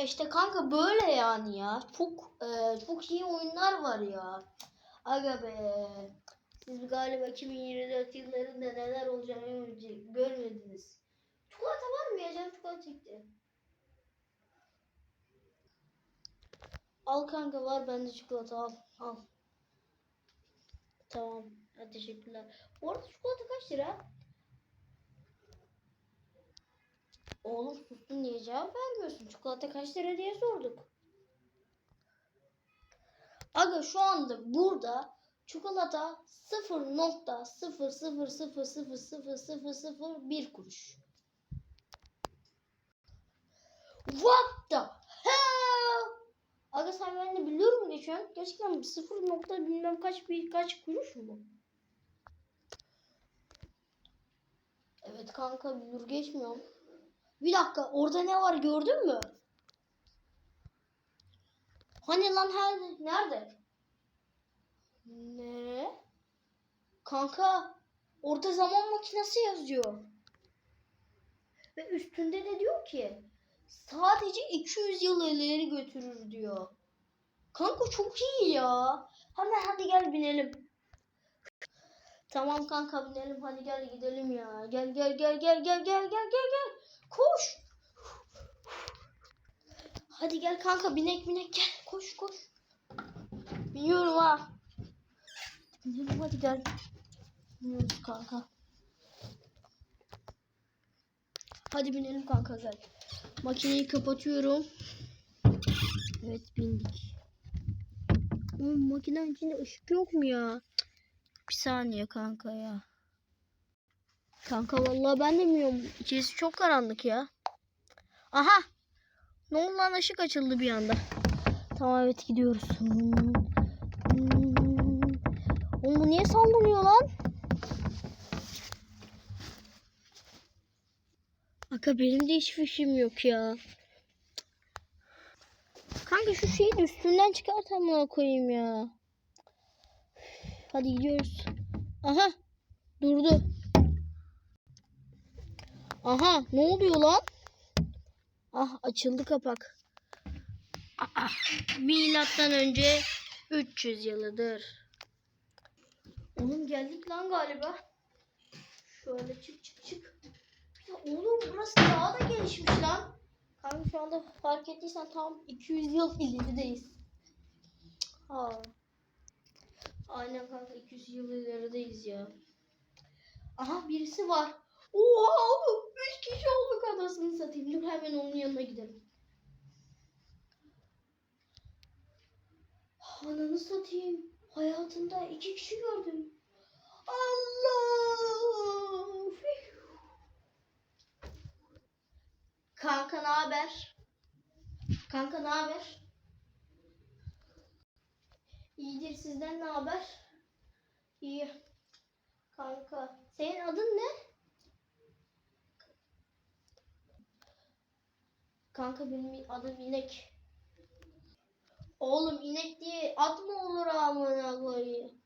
Ya işte kanka böyle yani ya. Çok e, çok iyi oyunlar var ya. Aga be. Siz galiba 2024 yıllarında neler olacağını görmediniz. Çikolata var mı ya? Canım çikolata çekti. Al kanka var bende çikolata al. Al. Tamam. Teşekkürler. Bu arada çikolata kaç lira? Oğlum sustun niye cevap vermiyorsun? Çikolata kaç lira diye sorduk. Aga şu anda burada çikolata 0.000000001 kuruş. What the hell? Aga sen ben de biliyor musun şu an? Gerçekten 0 nokta bilmem kaç bir kaç kuruş mu? Evet kanka dur geçmiyorum. Bir dakika orada ne var gördün mü? Hani lan her nerede? Ne? Kanka orada zaman makinesi yazıyor. Ve üstünde de diyor ki sadece 200 yıl ileri götürür diyor. Kanka çok iyi ya. Hemen hadi gel binelim. Tamam kanka binelim hadi gel gidelim ya. Gel gel gel gel gel gel gel gel gel. Koş. Hadi gel kanka binek binek gel. Koş koş. Biniyorum ha. Binelim hadi gel. Biniyoruz kanka. Hadi binelim kanka gel. Makineyi kapatıyorum. Evet bindik. Oğlum makinenin içinde ışık yok mu ya? Bir saniye kanka ya. Kanka vallahi ben de bilmiyorum. İçerisi çok karanlık ya. Aha. Ne oldu lan ışık açıldı bir anda. Tamam evet gidiyoruz. Hmm. Oğlum bu niye sallanıyor lan? Aka benim de hiç fikrim yok ya. Kanka şu şeyi de üstünden çıkart amına koyayım ya. Hadi gidiyoruz. Aha. Durdu. Aha. Ne oluyor lan? Ah açıldı kapak. Ah, milattan önce 300 yılıdır. Oğlum geldik lan galiba. Şöyle çık çık çık. Ya oğlum burası daha da gelişmiş lan. Kanka şu anda fark ettiysen tam 200 yıl ilerideyiz. Ha. Aynen kanka 200 yıl ilerideyiz ya. Aha birisi var. Oha oğlum 3 kişi olduk adasını satayım. Dur hemen onun yanına gidelim. Ananı satayım. Hayatımda iki kişi gördüm. Allah! Kanka ne haber? Kanka ne haber? İyidir sizden ne haber? İyi. Kanka senin adın ne? Kanka benim adım İnek. Oğlum inek diye ad mı olur amına koyayım?